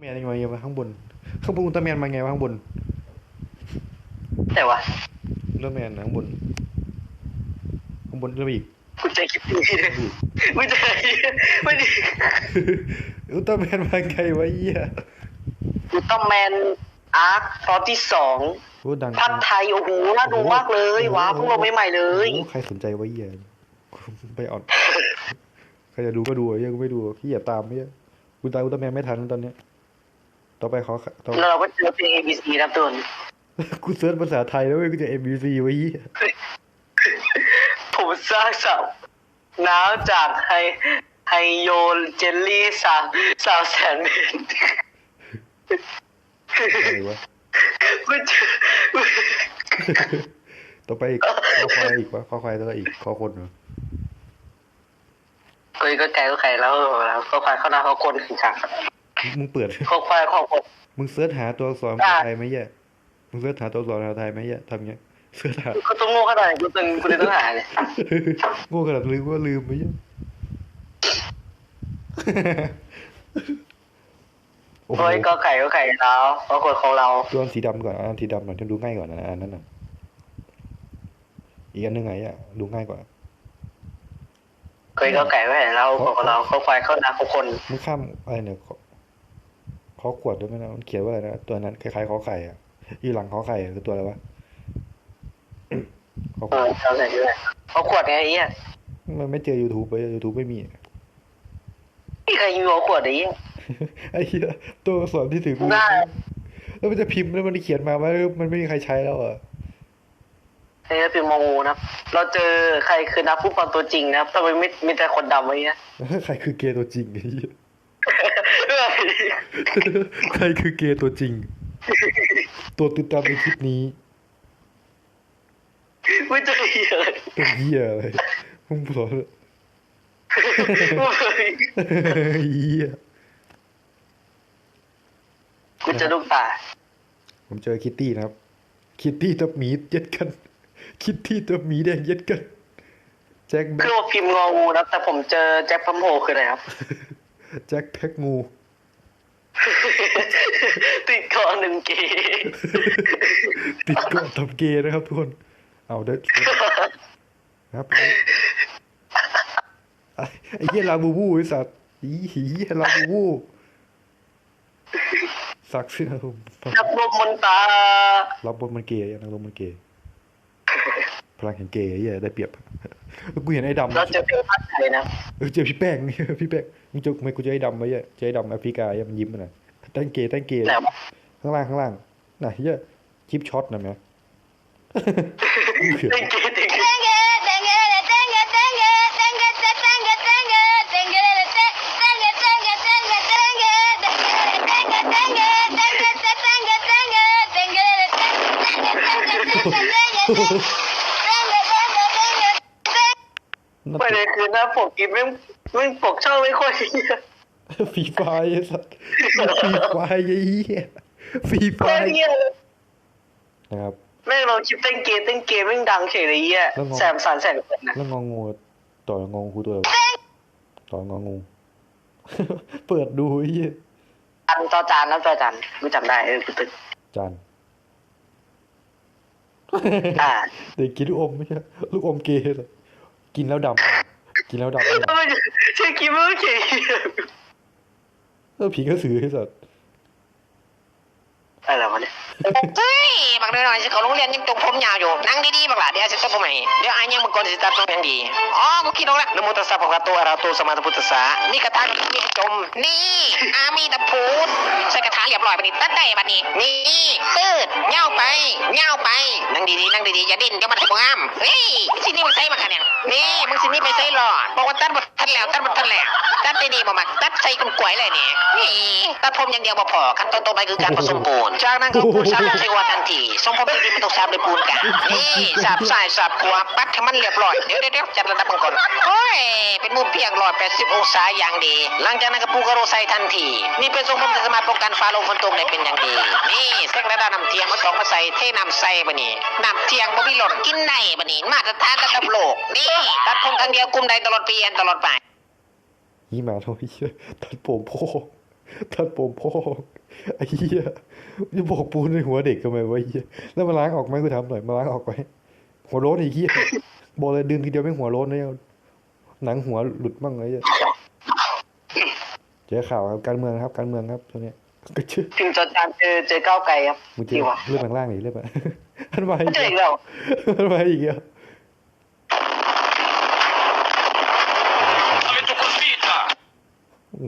แมนยังไงวะข้างบน ข้างบนอุลตร้าแมนมาไงวะข้างบนแต่ว่าอุลตร้าแมนข้างบน ข้างบนแล้วอีกกูใจคิดดีเลยไม่ใจไม่ดีอุลตร้าแมนมาไงวะเหี้ยอุลตร้าแมนอาร์คตอนที่สองโอ้ดังภาคไทยโอ้โหน่าดูมากเลยว้าวพวกเราใหม่ๆเลยโอ้ใครสนใจวะเหี้ยไปอ่อนใครจะดูก็ดูเหี้ยกูไม่ดูพี่อย่าตามเหี้ยกูตามอุลตร้าแมนไม่ทันตอนเนี้ย ต่อไปขอต่อแล้วเราก็เจอเพลง ABC นะตุนกูเซิร์ชภาษาไทยแล้วเว้ยกูจะ MBC ไว้เหี้ยผมสร้างสาวน้ำจากไฮไฮโยเจลลี่สามสามแสนเมตรอะไรวะไม่เจอต่อไปอีกขอควายอีกวะขอควายแล้วก็อีกขอคนเหรอเฮ้ยก็ไกลก็ไกลแล้วแล้วก็ควายเข้าหน้าเขาคนขึ้นขัง มึงเปิดเขาควายของผมมึงเสิร์ชหาตัวอักษรภาษาไทยไหมเหี้ยมึงเสิร์ชหาตัวอักษรภาษาไทยไหมเหี้ยทำเงี้ยเสิร์ชหาก็ต้องโง่ขนาดไหนกูตึงกูเลยต้องหาเนี่ยโง่ขนาดลืมว่าลืมไหมเหี้ยโอ้โหเฮ้ยก็ไก่ก็ไก่แล้วก็คนของเราตัวอันสีดำก่อนอันสีดำหน่อยจะดูง่ายกว่านะอันนั้นน่ะอีกอันหนึงไงอะดูง่ายกว่าเคยก็ไก่ไม่เห็นเราของเราเขาควายเข้าหน้าเขาคนมึงข้ามอะไรเนี่ย ขอขอขวดด้วยไหมนะมันเขียนว่าอะไรนะตัวนั้นคล้ายๆขอไข่อะอีหลังขอไข่อะคือตัวอะไรวะขอขเอวอดเขาใส่ด้วยเขาขวดไงไอ้เหี้ยมันไม่เจอ YouTube ไป YouTube ไม่มีนี่ใครมีหัวขวดไอ้เหี้ยไอ้เหี้ยตัวอักษรที่ถือมือได้แล้วมันจะพิมพ์แล้วมันเขียนมาว่ามันไม่มีใครใช้แล้วอะไอ้เหี้ยเป็นมองงูนะ เราเจอใครคือนักฟุตบอลตัวจริงนะครับทำไมไม่มีแต่คนดำไว้เงี้ยใครคือเกย์ตัวจริงไอ้เหี้ยเอ้ย ใครคือเกย์ตัวจริง ตัวติดตามในคลิปนี้ไม่เจอเหี้ยเลยเป็นเหี้ยอะไรมึงบอกเลยเหี้ยกูเจะลูกตา ผมเจอคิตตี้นะครับ คิตตี้กับหมีเย็ดกัน คิตตี้กับหมีแดงเย็ดกัน แจ็คแบ็คือคว่าพิมพ์งองูนะแต่ผมเจอแจ็คพัมโฮคืออะไรครับ แจ็คแพ็กงู ติดคอหนึ่งเกย์ติดเกาะทำเกย์นะครับทุกคน เอาเด้อครับไอ้ไอ้เหี้ยลาบูบูไอ้สัตว์อีหีเหี้ยลาบูบูสักเสื้อนักรบมนตารับบทมันเกย์นักรบมันเกย์พลังแห่งเกย์ไอ้เหี้ยได้เปรียบ กูเห็นไอ้ดำเราเจอเพลงภาคไทยนะเออเจอพี่แป้งพี่แป้ง มึงจุกไม่กูจะให้ดำไปเยอะจะให้ดำแอฟริกาเยอะมันยิ้มนะตั้งเกย์ตั้งเกย์ข้างล่างข้างล่างไหนเยอะชิปช็อตนะแม่ตั้งเกตั้งเกประเด็นคือหน้าปกกิฟต์ ม่ไม่ปกช่องไม่ค่อยเหี้ยฟรีไฟร์ไอ้สัตว์ฟรีไฟร์ไอ้เหี้ยฟรีไฟแม่งร์เงี้ยนะครับแม่งเราคลิปเต้นเกย์เต้นเกย์แม่งดังเฉยเลยเหี้ยแล้วงงแซมสันแสนคนนะแล้วงองูต่ององูตัวอะไรวะต่ององูเปิดดูไอ้เหี้ยอันจอจานนะจอจานกูจำได้เออกูตึกจานอ่าเด็กกินลูกอมไม่ใช่ลูกอมเกย์เหรอกินแล้วดำ กินแล้วดำทำไมใช่คลิปไม่เฉยเออผีกระสือไอ้สัตว์อะไรวะเนี่ย เฮ้ยบักน้อยๆสิเขาโรงเรียนยังจงผมยาวอยู่ นั่งดีๆบักหล่ะเดี๋ยวสิตัดผมให้เดี๋ยวอายยังมาก่อนสิตัดผมอยังดี อ๋อกูคิดออกแล้วนะโมตัสสะภะคะวะโตอะระหะโตสัมมาสัมพุทธัสสะนี่คาถาที่มีจม นี่ อามีตะพูดใส่คาถาเรียบร้อยบัดนี้ตัดได้บัดนี้ นี่ตืดเงาไปเงาไป นั่งดีๆ นั่งดีๆ อย่าดิ้นเดี๋ยวมันจะบ่งามเฮ้ยสินี่มึงใส่มาคะเนี่ยนี่มึงสินี่ไปใส่หรอบอกว่าตัดบ่ทันแล้วตัดบ่ทันแล้ว ตัดได้ดีบ่มักตัดใส่กกล้วยเลยนี่นี่ตัดผมอย่างเดียวบ่พอขั้นตอนต่อไปคือการผสมปูนจากนั้นก็ปูนซับใส่หัวทันทีสมพบดีมันต้องซับด้วยปูนกันนี่ซับใส่ซับขวาปัดให้มันเรียบร้อยเดี๋ยวเดี๋ยวเดี๋ยวจัดระดับมันก่อนโอ้ยเป็นมุมเพียงร้อยแปดสิบองศาอย่างดี หลังจากนั้นก็ปูกระโรใส่ทันที นี่เป็นทรงผมที่สามารถป้องกันฟ้าลมฝนตกได้เป็นอย่างดี นี่เซ็กระดับน้ำเทียงมาต้องมาใส่เทน้ำใส่บะนี่น้ำเทียงบ่มีหล่นกินได้บะนี่มาตรฐานระดับโลกนี่ตัดผมครั้งเดียวคุมได้ตลอดปีตลอดไป ยี่หมาโทยเหี้ยตัดผมโพกทัดผมพ่อไอ้เหี้ยจะบอกปูนในหัวเด็กทำไมวะไอ้เหี้ยแล้วมาล้างออกไหมกูถามหน่อยมาล้างออกไหมหัวโล้นไอ้เหี้ยบอกเลยดึงทีเดียวไม่หัวโล้นเลยหนังหัวหลุดบ้างไอ้เหี้ยเจอข่าวครับการเมืองครับ การเมืองครับตัวเนี้ยก็ชื่อถึงจอจานเจอเจอก้าวไกลครับมึงเจดีอว่ะเรื่องข้างล่างนี่เรื่องอะไรอันมาอีกเจอแล้วอีกแล้วอันมาอีกแล้ว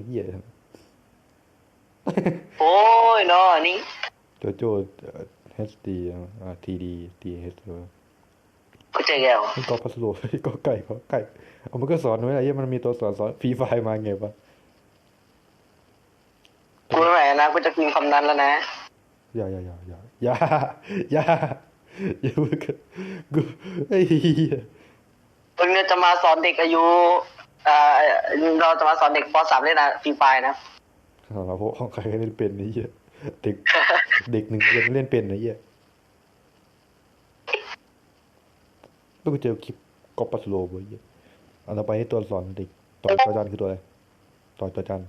เหี้ยโอ้ยเนาะนี่โจโจเอสดีอ่าทีดีทีเอสก็เจออีกแล้วมันก็พัสดุก็ไก่ก็ไก่เอามันก็สอนไว้อะไรเหี้ยมันมีตัวสอนสอนฟรีไฟมาไงปะกูไม่ไหวนะกูจะพิมพ์คำนั้นแล้วนะอย่าอย่าอย่าอย่าอย่าอย่าอย่าเพิ่งกูไอ้เหี้ยมึงเนี่ยจะมาสอนเด็กอายุ เอ่อเราจะมาสอนเด็กป .3 เล่นนะฟรีไฟนะเราพวกของใครก็เล่นเป็นไอ้เหี้ยเด็กเด็กหนึ่งเรียนเล่นเป็นไอ้เหี้ยแล้วกูเจอคลิปก๊อปปัสโลเว้ยเหี้ยเอาเราไปให้ตัวสอนเด็กต่อตัวจันคือตัวอะไรต่อตัวจัน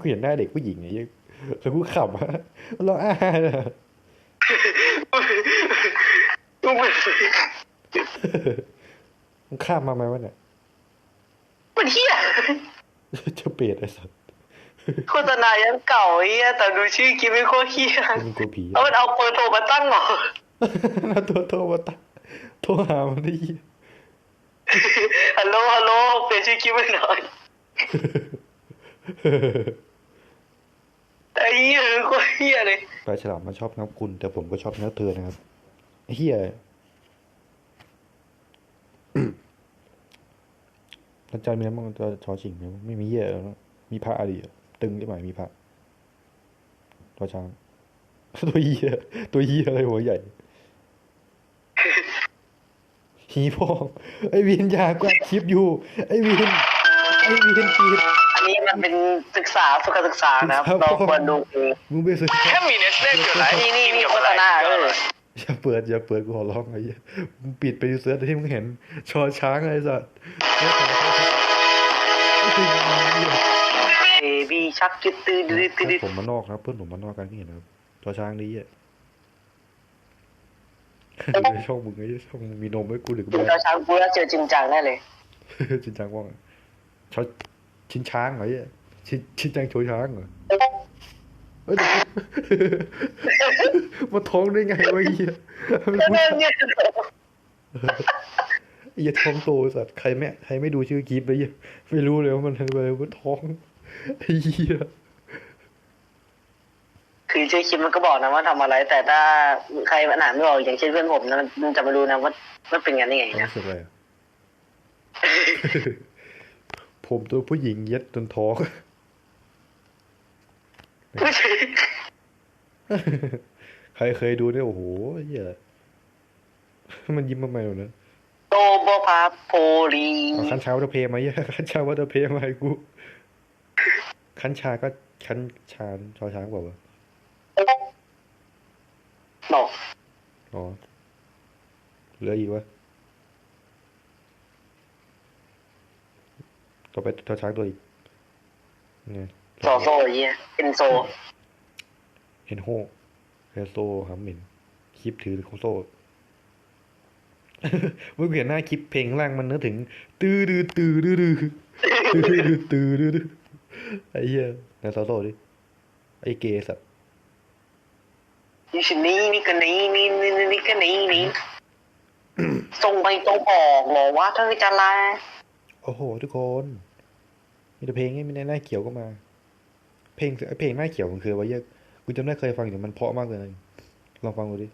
กูเห็นหน้าเด็กผู้หญิงไอ้เหี้ยแล้วกูขำอะเราอ้าอะมึงเป็นมันข้ามมาไหมวะเนี่ยมันเฮีย จะเปรตไอ้สัสโฆษณายังเก่าไอ้เฮียแต่ดูชื่อคลิปไม่โคตรเฮียมันกลัวผีแล้วมันเอาเบอร์โทรมาตั้งเหรอแล้วตัวโทรมาตาโทรหามันได้ยี่ฮัลโหลฮัลโหลเปลี่ยนชื่อคลิปให้หน่อยไอ้เหี้ยโคตรเฮียเลยปลาฉลามมันชอบนับคุณ แต่ผมก็ชอบนับเธอนะครับไอ้เฮีย อาจารย์มีน้ำมันจะชอชิงไหมวะไม่มีเฮียแล้วนะมีพระอะไรอะตึงได้ไหมมีพระตัวช้างตัวเฮียตัวเฮียอะไรหัวใหญ่หีพองไอ้วินยากวาดคลิปอยู่ ไอ้วินไอ้วินปิดอันนี้มันเป็นศึกษาสุขศึกษานะครับครับเราควรดูเองมึงไปซื้อนี่นี่มีโฆษณาเออ อย่าเปิด อย่าเปิดกูขอร้องไอ้เหี้ยมึงปิดไปดูเสิร์ชที่มึงเห็น ชอช้างไอ้สัสเบบี้ชักจืดตื้อดื้อตื้อดื้อผมมานอกครับ เพื่อนผมมานอกกันที่เห็นนะครับชอช้างดีอะดูในช่องมึงไอ้ช่องมึงมีนมไว้กูหรือกูดูไม่ตาช้างกูแล้วเจอจริงจังแน่เลยชินช้างว่าไงชอชินช้างเหรอไอ้เหี้ยชินชินจังโชว์ช้างเหรอ เอ้ยเดี๋ยวมาท้องได้ไงวะไอ้เหี้ยมันพูดเนี่ยไอ้เหี้ยท้องโตไอ้สัตว์ใครไม่ใครไม่ดูชื่อคลิปเลยเหี้ยไม่รู้เลยว่ามันอะไรว่าท้องไอ้เหี้ยคือชื่อคลิปมันก็บอกนะว่าทำอะไร แต่ถ้าใครมันอ่านไม่ออกอย่างเช่นเพื่อนผมนะมันจะไม่รู้นะว่ามันเป็นกันได้ไงนะรู้สึกอะไรอะผมตัวผู้หญิงเย็ดจนท้อง ใครเคยดูเนี่ยโอ้โหเหี้ยมันยิ้มมาใหม่หมดนะโตโบพาโพลีเอาคันชาวัตเตอร์เพย์มาเหี้ยคันชาวัตเตอร์เพย์มาให้กูคันชาก็คันชาชอช้างเปล่าวะบอกอ๋อเหลืออีกวะต่อไปชอช้างตัวอีกไง โซโซเยี่ยเป็นโซเห็นโฮเฮโซครับเหม็นคลิปถือของโซ่เมื่อเห็นหน้าคลิปเพลงข้างล่างมันนึกถึง ตื้อดื้อตื้อดื้อดื้อตื้อดื้อตื้อดื้อดื้อไอ้เหี้ยนายโซโซ่ดิไอ้เกสับนี่ชนี่นี่กันนี่นี่นี่นี่กันนี่นี่ส่งไปตรงออกเหรอวะเธอจะลาโอ้โห ทุกคน มีแต่เพลงไงมีในหน้าเขียวก็มา เพลงไอ้เพลงหน้าเขียวมันคือว่าเยอะกูจำได้เคยฟังอยู่มันเพราะมากเลยนะลองฟังดูดิ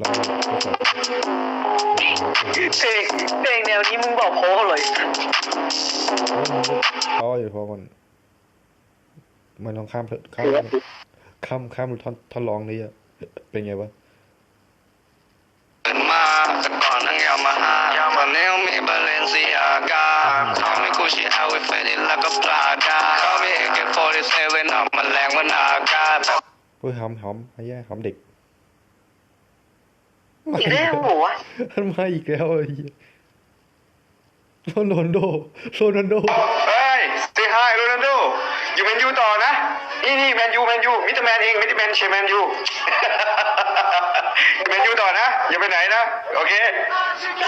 ลองลองฟังเพลงเพลงแนวนี้มึงบอกโค้เลยเฮ้ยมันก็เพราะอยู่เพราะมันมันลองข้ามข้ามข้ามข้ามท่อนท่อนร้องนี่อะเป็นไงวะมาแต่ก่อนนั่งยามาฮายามาเนลมีบาเลนซิอากาเขาไม่กูชิอาวิเฟดิแล้วก็ปลาดา เขามีเอเกโฟดิเซเว่นออกมาแรงวันอากาศเฮ้ยหอมหอมไอ้แย่หอมเด็กอีกแล้วหัวมันมาอีกแล้วไอ้เหี้ยโรนัลโดโรนัลโดเฮ้ยเซฮายโรนัลโดอยู่แมนยูต่อนะนี่นี่แมนยูแมนยูมิสเตอร์แมนเองมิสเตอร์แมนเชียร์แมนยูแมนยูต่อนะอย่าไปไหนนะโอเค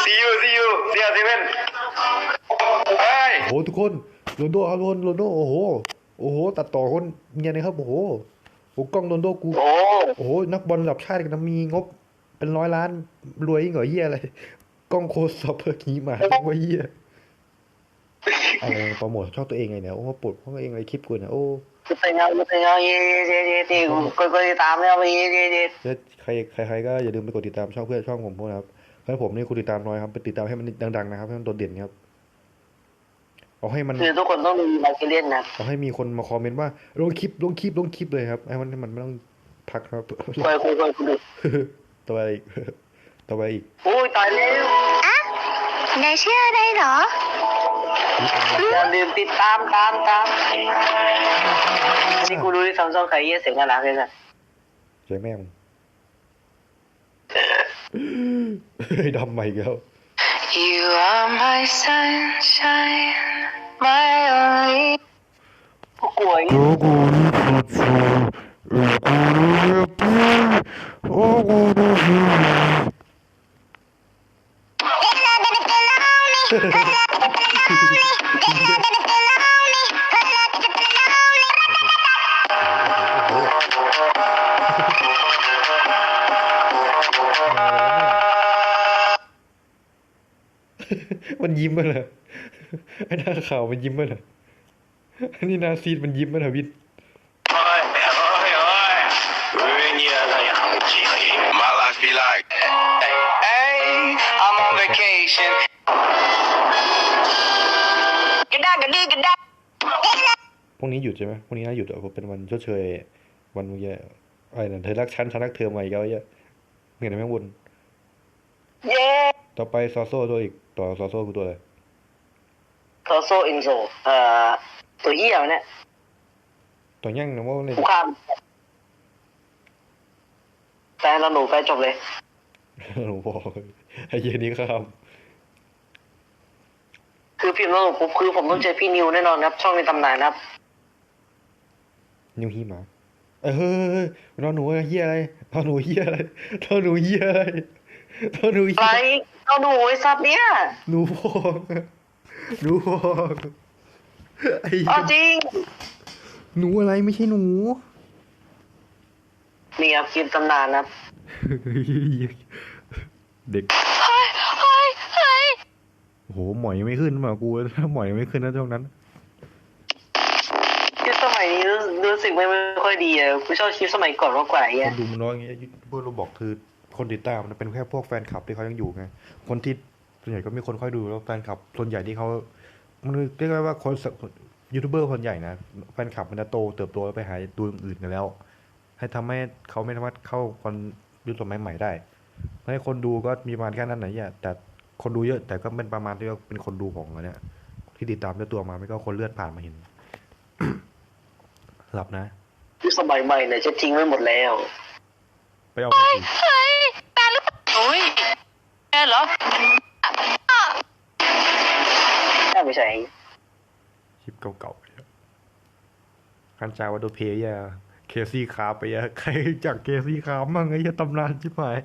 see you see you see you Steven เฮ้ยโอ้โหทุกคนโรนลโดเอาโรนโรนลโดโอ้โห โอ้โหตัดต่อคนเงียนะครับโอ้โหโอ้กล้องโรนลโดกูโอ้โอ้โหนักบอลระดับชาติกันนะมีงบ เป็นร้อยล้านรวยยิ่งกว่าเฮียอะไรกล้องโคสอปเปอร์ขี่หมาว่าเฮียอะไรโปรโมทช่องตัวเองไงเนี่ยโอ้ปวดเพราะตัวเองอะไรคลิปกูเนี่ยโอ้จะเป็นยังจะเป็นยังเย่เย่เย่เย่กูกูติดตามแล้วเย่เย่เย่แล้วใครใครใครก็อย่าลืมไปกดติดตามช่องเพื่อนช่องผมพวกนะครับเพื่อนผมนี่คุณติดตามน้อยครับไปติดตามให้มันดังๆนะครับให้มันโดดเด่นครับ เอาให้มันคือทุกคนต้องมีมาเกเลียนนะเอาให้มีคนมาคอมเมนต์ว่าลงคลิปลงคลิปลงคลิปเลยครับให้มันให้มันไม่ต้องพักครับคอยคุยคอยคุยต่อไปอีกต่อไปอีกโอ้ยตายแล้วอะนายชื่ออะไรเหรออย่าลืมติดตามตามตามนี่กูรู้ที่ซัมซุงใครเยี่ยเสียงน่ารักเลยนะเสียงแม่งเฮ้ยดำใหม่อีกแล้ว You are my sunshine my only กูกลัวมันยิ้มมาเหรอ ไอ้หน้าขาวมันยิ้มมาเหรออันนี้หนาซีดมันยิ้มมาเหรอวินกระด้างกระดื้อกระด้าพรุ่งนี้หยุดใช่ไหมพรุ่งนี้น่าหยุดอะเพราะเป็นวันชดเชยวันเมื่อกี้อะไรนะเธอรักฉันฉันรักเธอใหม่อีกแล้วไอ้เหี้ยเหมือนแม่งวนเย้ต่อไปซอโซ่ตัวอีกต่อซอโซ่คือตัวอะไร โซโซอินโซเอ่อตัวเหี้ยเนี่ยตัวย่างนะว่าในกูข้ามแฟนเราหนูไปจบเลยหลวงพ่อไอ้เหี้ยนี้ครับคือพิมพ์แล้วหนูปุ๊บคือผมต้องเจอพี่นิวแน่นอนครับ ช่องในตำนานครับ นิวฮีหมา เออเฮ้ยเฮ้ยนอนหนูเฮียอะไรนอนหนูเฮียอะไรนอนหนูเฮียอะไรนอนหนูเฮีอะไรยเอาหนูไอ้ซับเนี่ยหนูพอง หนูพองไอ้เหี้เอายจริง หนูอะไรไม่ใช่หนู นี่ครับคลิปตำนานครับ เด็กเฮ้ยเฮ้ยเฮ้ยโอ้โหหมอยยังไม่ขึ้นมากูถ้าหมอยยังไม่ขึ้นนะช่วงนั้นคลิปสมัยนี้รู้รู้สึกไม่ไม่ค่อยดีอะกูชอบคลิปสมัยก่อนมากกว่าไอ้คเงี้ยนดูมันน้อยอย่างเงี้ยเพื่อนเราบอกคือคนติดตามมันเป็นแค่พวกแฟนคลับที่เขายังอยู่ไงคนที่ ส่วนใหญ่ก็มีคนค่อยดูแล้วแฟนคลับส่วนใหญ่ที่เขามันเรียกได้ว่าคนสยูทูบเบอร์คนใหญ่นะแฟนคลับมันจะโตเติบโตแล้วไปหาดูอย่างอื่นกันแล้ว ให้ทำให้เขาไม่สามารถเข้าคนยุคสมัยใหม่ได้ให้คนดูก็มีประมาณแค่นั้นไหนเนี่ยแต่คนดูเยอะแต่ก็เป็นประมาณที่ว่าเป็นคนดูของอันเนี้ยที่ติดตามด้วยตัวมาไม่ก็คนเลื่อนผ่านมาเห็นหลับนะคลิปสมัยใหม่เนี่ยจะทิ้งไว้หมดแล้ว ไปเอามือถือเฮ้ยตาลูกโอ้ยแค่เหรอ ไม่ใช่คลิปเก่าๆไปอะคันจาวาโดเพย์ยเคซี่คาร์ไปอะใครจากเคซี่คาร์มั่งไอ้เหี้ยตำนานชิบหาย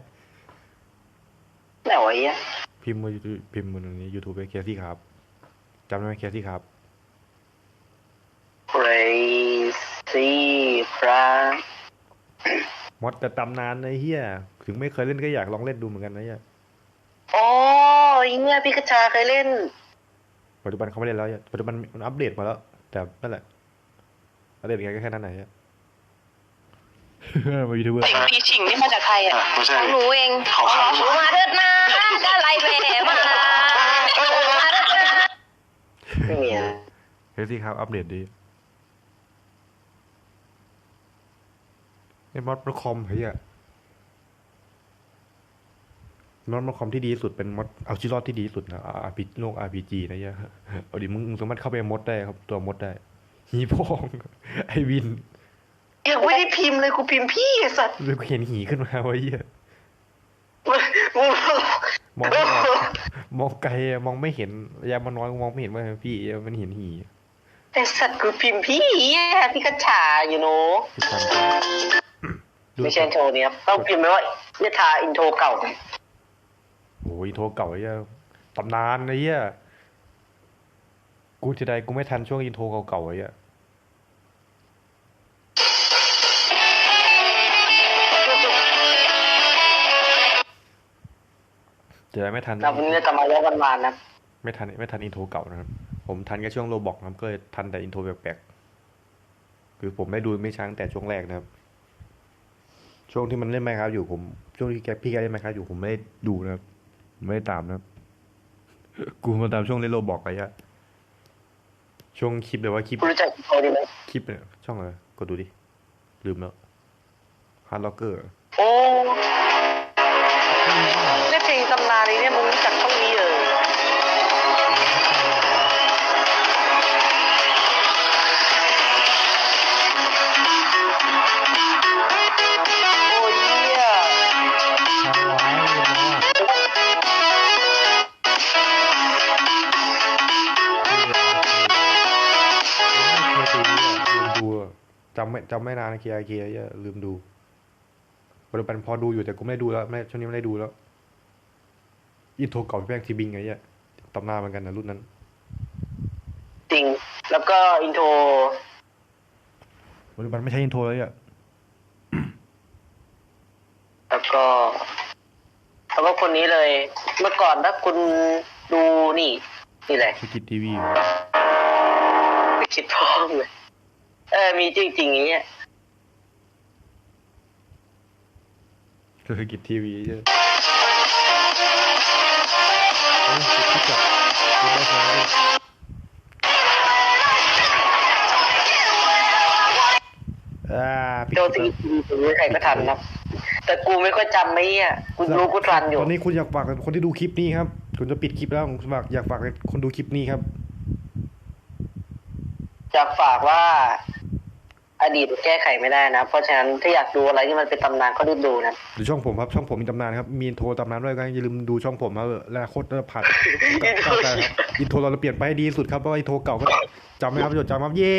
แล้วไอ้เงี้ยพิมพ์มาพิมพ์มาตรงนี้ยูทูบไปเคซี่ครับจำได้ไหมเคซี่ครับ crazy พระมดแต่ตำนานไอ้เหี้ยถึงไม่เคยเล่นก็อยากลองเล่นดูเหมือนกันนะเหี้ยโอ้ยเนี่ยพี่กระชาเคยเล่น ปัจจุบันเขาไม่เล่นแล้วเหี้ยปัจจุบันมันอัปเดตมาแล้ว แต่นั่นแหละอัปเดตไงก็แค่นั้นไหนอะมายูทูบเบอร์ พี่ชิงนี่มาจากใครอะไม่ใช่หนูเองเขาเขาหนูมาเถิดนะก็ไล่ไปแหมาหนูมาเถิดนะไม่มีอะเคซี่ครับ อัปเดตดีไอ้มอดมันคอมเฮ้ยอะ มอดมันคอมที่ดีที่สุดเป็นมอดเอาชีวิตรอดที่ดีที่สุดนะอาร์พีโลกอาร์พีจีนะเหี้ยเอาดิมึงสามารถเข้าไปมดได้ครับ ตัวมดได้หีพองไอวินยังไม่ได้พิมพ์เลยกูพิมพ์พี่สัตว์เลยเห็นหีขึ้นมาไว้เหี้ยมึงมองมองไกลอะมองไม่เห็นยะมันน้อยมองไม่เห็นว่าพี่มันเห็นหีไอสัตว์กูพิมพ์พี่อะพี่กระฉาอยู่โนพี่ทันดูไม่ใช่อินโทรเนี้ยต้องพิมพ์ไปว่าเนิทาอินโทรเก่า โอ้ยโทรเก่าไอ้เหี้ยตำนานไอ้เหี้ยกูจะได้กูไม่ทันช่วงอินโทรเก่าๆไอ้เหี้ยจะได้ไม่ทัน เราวันนี้จะมาเล่ากันวานๆนะไม่ทันไม่ทันอินโทรเก่านะครับ ผมทันแค่ช่วงโรบอกนะครับก็เลยทันแต่อินโทรแปลกๆคือผมได้ดูไม่ช้าตั้งแต่ช่วงแรกนะครับ ช่วงที่มันเล่นไมค์ครับอยู่ผม ช่วงที่แกพี่แกเล่นไมค์ครับอยู่ผมไม่ได้ดูนะครับผม ไม่ได้ตามนะครับกูมาตามช่วงเล่นโรบอกไปอะช่วงคลิปเลยว่าคลิปคุณรู้จักอินโทรดีไหมคลิปเนี่ยช่องอะไรกดดูดิ ลืมแล้วฮาร์ดล็อกเกอร์โอ้เล่นเพลงตำนานนี้เนี่ย ไม่จำไม่นานเคียร์เคียร์เหี้ยลืมดูปัจจุบันพอดูอยู่แต่กูไม่ได้ดูแล้วไม่ช่วงนี้ไม่ได้ดูแล้วอินโทรเก่าพี่แป้งทีบิงไงเหี้ยตำนานเหมือนกันนะรุ่นนั้น จริง แล้วก็อินโทรปัจจุบันไม่ใช่อินโทรเลยอะแล้วก็แล้วก็คนนี้เลย เมื่อก่อนถ้าคุณดูนี่ นี่แหละสกิททีวีไม่คิดพ้องเลย เออมีจริงๆอย่างเงี้ยคือสกิททีวีใช่เอ้ยสกิทกับคุณได้ฟังด้วยอ่าปิดโดนตีทีวีใครก็ทันนะแต่กูไม่ค่อยจำไม่อะกูรู้กูทันอยู่ตอนนี้คุณอยากฝากกับคนที่ดูคลิปนี้ครับคุณจะปิดคลิปแล้วผมฝากอยากฝากให้คนดูคลิปนี้ครับจะฝากว่า อดีตแก้ไขไม่ได้นะ เพราะฉะนั้นถ้าอยากดูอะไรที่มันเป็นตำนานก็รีบดูนะหรือช่องผมครับช่องผมมีตำนานครับมีอินโทรตำนานด้วยก็อย่าลืมดูช่องผมครับและโคตรผ่านอินโทรอินโทรเราเปลี่ยนไปให้ดีที่สุดครับเพราะว่าอินโทรเก่าก็จำไหมครับจดจำครับเย่